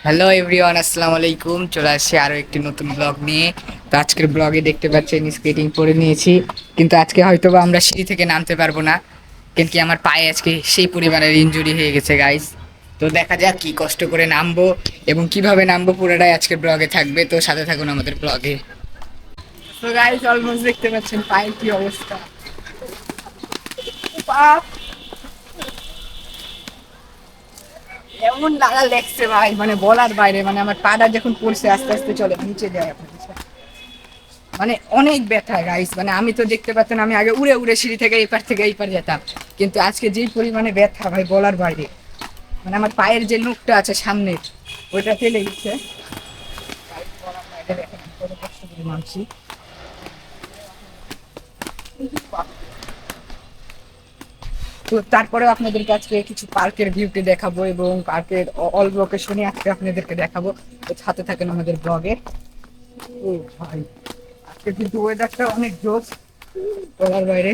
Hello everyone আসসালামু আলাইকুম চলে আসছি আরও একটি নতুন ব্লগ নিয়ে। তো আজকের ব্লগে দেখতে পাচ্ছেন স্কেটিং করে নিয়েছি। কিন্তু আজকে হয়তো বা আমরা সিঁড়ি থেকে নামতে পারব না। কেন কি আমার পায়ে আজকে সেই পরিমাণের ইনজুরি হয়ে গেছে গাইস তো দেখা যাক কি কষ্ট করে নামবো এবং কীভাবে নামবো পুরোটাই আজকের ব্লগে থাকবে। তো সাথে থাকুন আমাদের ব্লগে তো গাইস অলমোস্ট দেখতে পাচ্ছেন, পায়ের কি অবস্থা! এমন লাগা লেগছে ভাই মানে বলার বাইরে মানে আমার যখন পড়ছে, আস্তে আস্তে চলে, নিচে যায় আপনাদের মানে অনেক ব্যথা গাইস মানে আমি তো দেখতে পাচ্ছেন, আমি আগে উড়ে উড়ে সিঁড়ি থেকে এই পার থেকে এই পার যেতাম। কিন্তু আজকে যেই পরিমাণে ব্যথা ভাই, বলার বাইরে। মানে আমার পায়ের যে নুকটা আছে সামনে ওইটা ফেলে গেছে Guys, বলার বাইরে দেখেন আমি কত কষ্ট করে নামছি তো তারপরেও আপনাদেরকে আজকে কিছু পার্কের ভিউটি দেখাবো এবং পার্কের অল লোকেশনই আজকে আপনাদেরকে দেখাবো। তো সাথে থাকেন আমাদের ব্লগে ও ভাই, আজকে কিন্তু ওয়েদারটা অনেক জোস বলার বাইরে।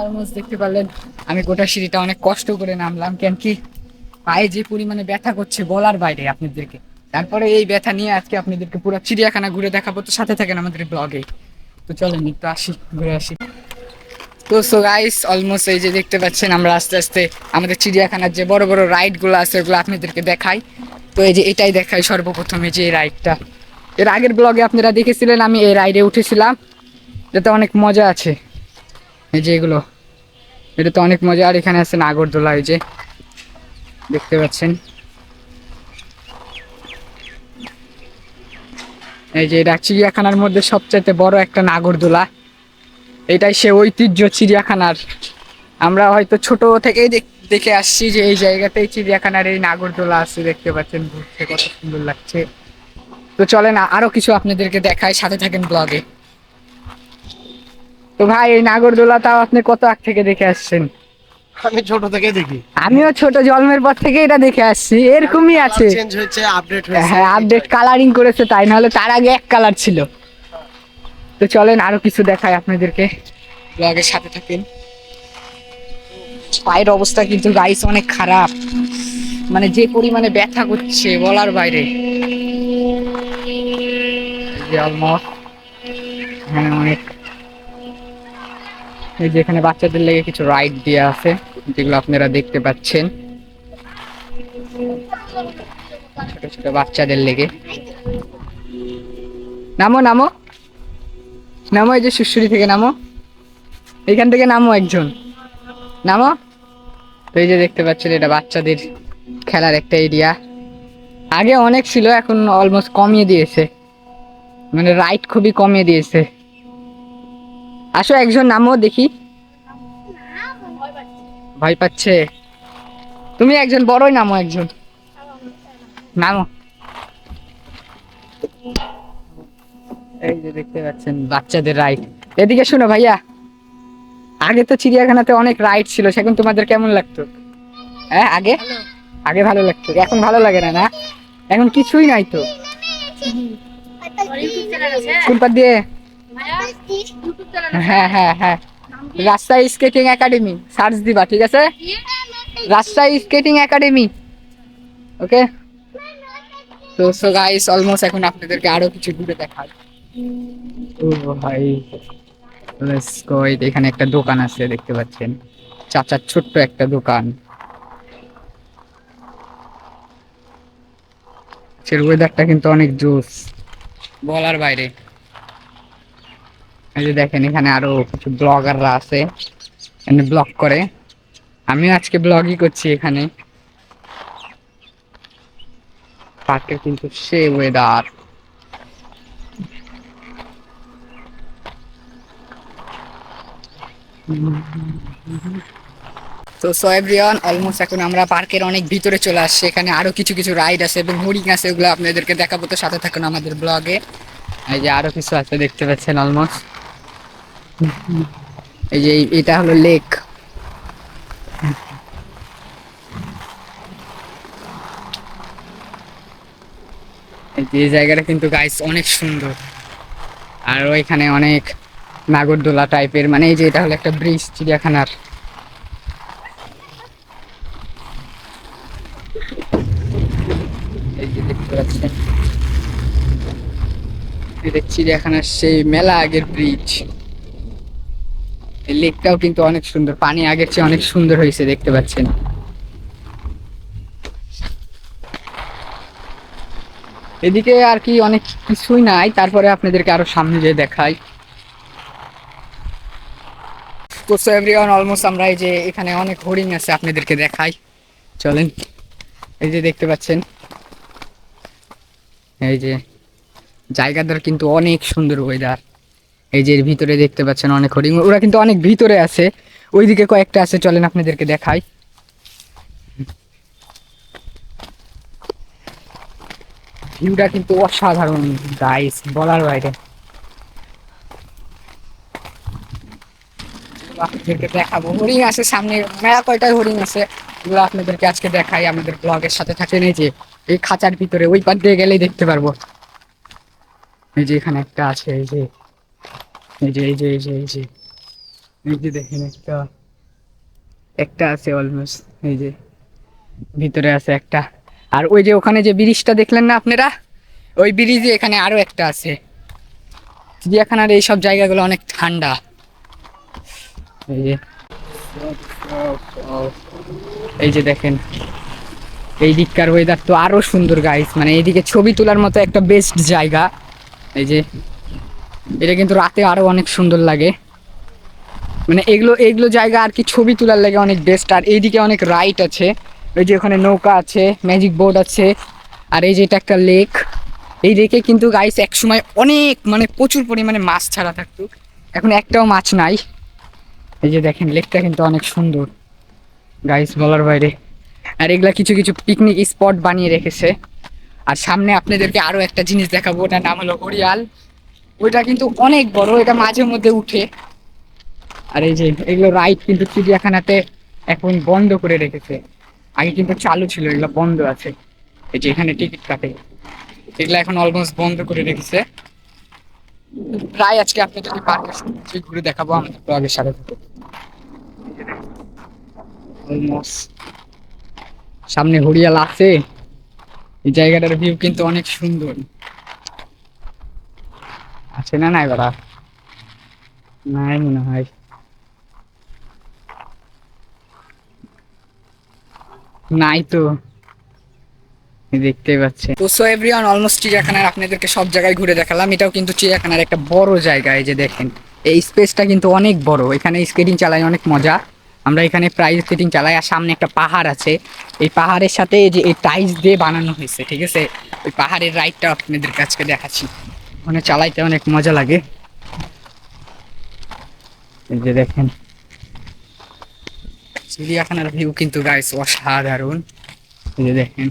অলমোস্ট দেখতে পারলেন। আমি গোটা সিঁড়িটা অনেক কষ্ট করে নামলাম, কেন কি পায়ে যে পরিমাণে ব্যথা করছে বলার বাইরে আপনাদেরকে। তারপরে এই ব্যথা নিয়ে আজকে আপনাদেরকে পুরো চিড়িয়াখানা ঘুরে দেখাবো। তো সাথে থাকেন আমাদের ব্লগে তো চলেন, একটু আসি, ঘুরে আসি। তো সো গাইস অলমোস্ট এই যে দেখতে পাচ্ছেন, আমরা আস্তে আস্তে আমাদের চিড়িয়াখানার যে বড় বড় রাইডগুলো আছে, ওগুলো আপনাদেরকে দেখাই। তো এই যে এটাই দেখাই সর্বপ্রথমে যে এই রাইডটা এর আগের ব্লগে আপনারা দেখেছিলেন, আমি এই রাইডে উঠেছিলাম। যাতে অনেক মজা আছে। এই যে এগুলো। এটা তো অনেক মজা। আর এখানে আছে নাগরদোলা, এই যে। দেখতে পাচ্ছেন। এই যে এটা চিড়িয়াখানার মধ্যে সবচাইতে বড় একটা নাগরদোলা। এটাই সে ঐতিহ্য চিড়িয়াখানার। আমরা হয়তো ছোট থেকেই দেখ- আসছি যে এই জায়গাতেই চিড়িয়াখানার এই নাগরদোলা আছে। দেখতে পাচ্ছেন, ঘুরতে কত সুন্দর লাগছে। তো চলেন আরও কিছু আপনাদেরকে দেখায় সাথে থাকেন ব্লগে তো ভাই এই নাগরদোলা তাও আপনি কত আগ থেকে দেখে আসছেন? আমি ছোট থেকে দেখি। আমিও ছোট জন্মের পর থেকে এটা দেখে আসছি। এরকমই আছে। চেঞ্জ হয়েছে আপডেট হয়েছে। হ্যাঁ আপডেট কালারিং করেছে তাই নাহলে তার আগে এক কালার ছিল। তো চলেন আরও কিছু দেখাই আপনাদেরকে। ব্লগের সাথে থাকেন। পায়ের অবস্থা কিন্তু গাইস অনেক খারাপ। মানে যে পরিমাণে ব্যথা করছে বলার বাইরে। এই যে অনেক। এই যে এখানে বাচ্চাদের লেগে কিছু রাইড দেওয়া আছে, যেগুলো আপনারা দেখতে পাচ্ছেন। ছোট ছোট বাচ্চাদের লেগে। নামো নামো। নামো, এই যে সুশুরি থেকে নামো। এখান থেকে নামো একজন। নামো। তো এই যে দেখতে পাচ্ছেন, এটা বাচ্চাদের খেলার একটা এরিয়া আগে অনেক ছিল, এখন অলমোস্ট কমিয়ে দিয়েছে। মানে রাইট খুবই কমিয়ে দিয়েছে। আসো একজন নামো দেখি। ভয় পাচ্ছে। তুমি একজন বড়ই নামো একজন। নামো। এই যে দেখতে পাচ্ছেন বাচ্চাদের রাইড এদিকে শোনো ভাইয়া। আগে তো চিড়িয়াখানাতে অনেক রাইড ছিল সেখন তোমাদের কেমন লাগতো? হ্যাঁ আগে? আগে ভালো লাগতো। এখন ভালো লাগে না না? এখন কিছুই নাই তো। কোন দিয়ে হ্যাঁ হ্যাঁ হ্যাঁ। রাস্তায় স্কেটিং একাডেমি সার্চ দিবা ঠিক আছে? রাস্তায় স্কেটিং একাডেমি ওকে? তো সো গাইস অলমোস্ট এখন আপনাদেরকে আরও কিছু ঘুরে দেখাই। ও ভাই লেটস গো এখানে একটা দোকান আছে দেখতে পাচ্ছেন। চাচার ছোট্ট একটা দোকান। ওয়েদারটা কিন্তু অনেক জোস বলার বাইরে। এই যে দেখেন, এখানে আরও কিছু ব্লগাররা আছে এখানে ব্লগ করে। আমিও আজকে ব্লগই করছি এখানে। পার্কের কিন্তু সে ওয়েদার তো সো অলমোস্ট এখন আমরা পার্কের অনেক ভিতরে চলে আসছি। এখানে আরও কিছু কিছু রাইড আছে এবং হরিং আছে, ওগুলো আপনাদেরকে দেখাবো। তো সাথে থাকুন আমাদের ব্লগে। এই যে আরও কিছু আছে, দেখতে পাচ্ছেন অলমোস্ট এই যে এটা হলো লেক। এই জায়গাটা কিন্তু গাইস অনেক সুন্দর। আর ওইখানে অনেক নাগরদোলা টাইপের মানে এই যে এটা হলো একটা ব্রিজ চিড়িয়াখানার। চিড়িয়াখানার সেই মেলা আগের ব্রিজ লেকটাও কিন্তু অনেক সুন্দর। পানি আগের চেয়ে অনেক সুন্দর হয়েছে, দেখতে পাচ্ছেন। এদিকে আর কি অনেক কিছুই নাই, তারপরে আপনাদেরকে আরও সামনে যেয়ে দেখাই। তো এভরিওয়ান অলমোস্ট আমরা এই যে এখানে অনেক হরিণ আছে, আপনাদেরকে দেখাই। চলেন, এই যে দেখতে পাচ্ছেন। এই যে জায়গাটার কিন্তু অনেক সুন্দর ওয়েদার এই যে এর ভিতরে দেখতে পাচ্ছেন অনেক হরিণ। ওরা কিন্তু অনেক ভিতরে আছে। ওইদিকে কয়েকটা আছে, চলেন আপনাদেরকে দেখাই। ভিউটা কিন্তু অসাধারণ গাইস বলার বাইরে। আপনাদেরকে দেখাবো। হরিণ আছে সামনে, মেলা কয়টাই হরিণ আছে, এগুলো আপনাদেরকে আজকে দেখাই। আমাদের ব্লগের সাথে থাকেন এই যে, এই খাঁচার ভিতরে, ওই পার দিয়ে গেলেই দেখতে পারব। এই যে এখানে একটা আছে, এই যে এই যে এই যে এই যে এই যে এই যে দেখেন একটা একটা আছে অলমোস্ট এই যে ভিতরে আছে একটা। আর ওই যে ওখানে যে ব্রিজটা দেখলেন না আপনারা? ওই ব্রিজে এখানে আরও একটা আছে। চিড়িয়াখানার এইসব জায়গাগুলো অনেক ঠান্ডা। এই যে এই যে দেখেন, এই দিককার ওয়েদার তো আরও সুন্দর গাইস মানে এইদিকে ছবি তোলার মতো একটা বেস্ট জায়গা। এই যে এটা কিন্তু রাতে আরও অনেক সুন্দর লাগে। মানে এগুলো এগুলো জায়গা আর কি ছবি তোলার লাগে অনেক বেস্ট আর এইদিকে অনেক রাইট আছে। ওই যে ওখানে নৌকা আছে ম্যাজিক বোর্ড আছে। আর এই যে এটা একটা লেক এই লেকে কিন্তু গাইস একসময় অনেক মানে প্রচুর পরিমাণে মাছ ছাড়া থাকতো। এখন একটাও মাছ নাই। এই যে দেখেন লেকটা কিন্তু অনেক সুন্দর। গাইস বলার বাইরে। আর এগুলা কিছু কিছু পিকনিক স্পট বানিয়ে রেখেছে। আর সামনে আপনাদেরকে আরও একটা জিনিস দেখাবো, ওটার নাম হলো হরিয়াল ওইটা কিন্তু অনেক বড়, এটা মাঝে মধ্যে উঠে। আর এই যে, এগুলো রাইড কিন্তু চিড়িয়াখানাতে এখন বন্ধ করে রেখেছে। আগে কিন্তু চালু ছিল, এগুলো বন্ধ আছে। এই যে এখানে টিকিট কাটে। এগুলো এখন অলমোস্ট বন্ধ করে রেখেছে। প্রায় আজকে আপনাদেরকে পার্কের সাথে ঘুরে দেখাবো আমাদের ব্লগের সাথে অলমোস্ট সামনে হরিয়াল আছে। এই জায়গাটার ভিউ কিন্তু অনেক সুন্দর। আছে না নাই বাড়া নাই মনে হয় নাই তো দেখতেই পাচ্ছেন তো সো এভরিওয়ান অলমোস্ট চিড়িয়াখানার আপনাদেরকে সব জায়গায় ঘুরে দেখালাম। এটাও কিন্তু চিড়িয়াখানার একটা বড় জায়গা, এই যে দেখেন। এই স্পেসটা কিন্তু অনেক বড়। এখানে স্কেটিং চালাই অনেক মজা। আমরা এখানে প্রাইজ স্কেটিং চালাই আর সামনে একটা পাহাড় আছে। এই পাহাড়ের সাথে যে এই টাইলস দিয়ে বানানো হয়েছে, ঠিক আছে? ওই পাহাড়ের রাইডটা আপনাদের কাছকে দেখাচ্ছি। ওখানে চালাইতে অনেক মজা লাগে। যে দেখেন। চিড়িয়াখানার ভিউ কিন্তু গাইস অসাধারণ। যে দেখেন.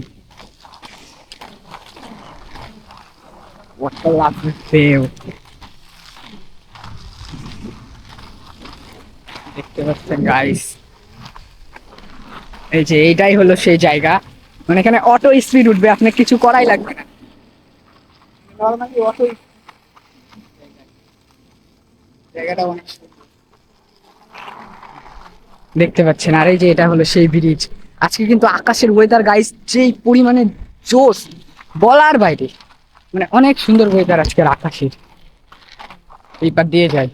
দেখতে পাচ্ছেন গাইস এই যে এইটাই হলো সেই জায়গা। মানে এখানে অটো স্পিড উঠবে, আপনার কিছু করাই লাগবে না। অটো জায়গাটা অনেক দেখতে পাচ্ছেন, আর এই যে এটা হলো সেই ব্রিজ আজকে কিন্তু আকাশের ওয়েদার গাইস যেই পরিমাণে জোস বলার বাইরে। মানে অনেক সুন্দর ওয়েদার আজকের আকাশের। এইবার দিয়ে যায়।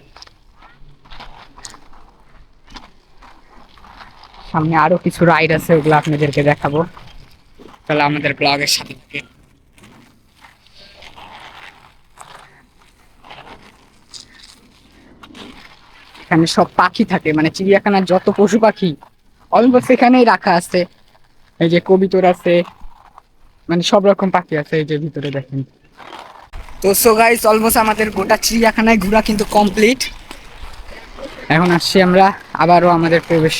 সামনে আরও কিছু রাইড আছে, ওগুলো আপনাদেরকে দেখাবো। তাহলে আমাদের ব্লগের সাথে এখানে সব পাখি থাকে মানে চিড়িয়াখানার যত পশু পাখি অলমোস্ট এখানেই রাখা আছে। এই যে কবিতর আছে মানে সব রকম পাখি আছে এই যে ভিতরে দেখেন। তো সো গাইস অলমোস্ট আমাদের গোটা চিড়িয়াখানায় ঘোরা কিন্তু কমপ্লিট এখন আসছি আমরা আবারও আমাদের প্রবেশ,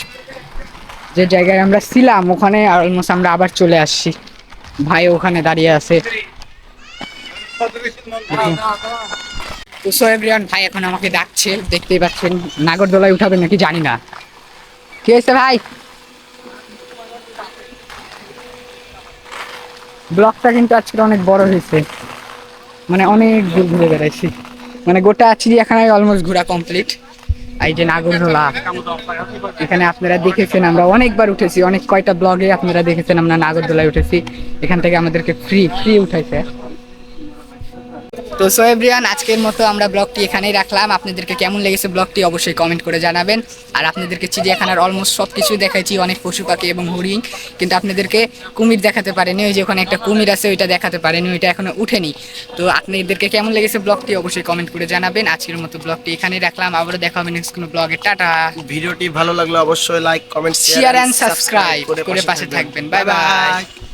যে জায়গায় আমরা ছিলাম, ওখানে অলমোস্ট আমরা আবার চলে আসছি। ভাই ওখানে দাঁড়িয়ে আছে। তো ভাই এখন আমাকে ডাকছে, দেখতেই পাচ্ছেন, নাগরদোলায় উঠাবেন নাকি জানি না। কি হয়েছে ভাই? ব্লকটা কিন্তু আজকে অনেক বড় হয়েছে। মানে অনেক দূর ঘুরে বেড়াইছি। মানে গোটা চিড়িয়াখানায় অলমোস্ট ঘোরা কমপ্লিট এই যে নাগরদোলা, এখানে আপনারা দেখেছেন আমরা অনেকবার উঠেছি, অনেক কয়টা ব্লগে আপনারা দেখেছেন আমরা নাগরদোলায় উঠেছি। এখান থেকে আমাদেরকে ফ্রি ফ্রি উঠাইছে। তো সো আজকের মতো আমরা ব্লগটি এখানেই রাখলাম। আপনাদেরকে কেমন লেগেছে ব্লগটি অবশ্যই কমেন্ট করে জানাবেন। আর আপনাদেরকে চিড়িয়াখানার অলমোস্ট সব কিছুই দেখাইছি অনেক পশু পাখি এবং হরিণ। কিন্তু আপনাদেরকে কুমির দেখাতে পারেনি ওই যে ওখানে একটা কুমির আছে ওইটা দেখাতে পারেনি ওইটা এখনও উঠেনি। তো আপনাদেরকে কেমন লেগেছে ব্লগটি অবশ্যই কমেন্ট করে জানাবেন। আজকের মতো ব্লগটি এখানেই রাখলাম। আবারও দেখা হবে নেক্সট কোনো ব্লগে। টাটা! ভিডিওটি ভালো লাগলে অবশ্যই like comment share and subscribe করে পাশে থাকবেন। Bye bye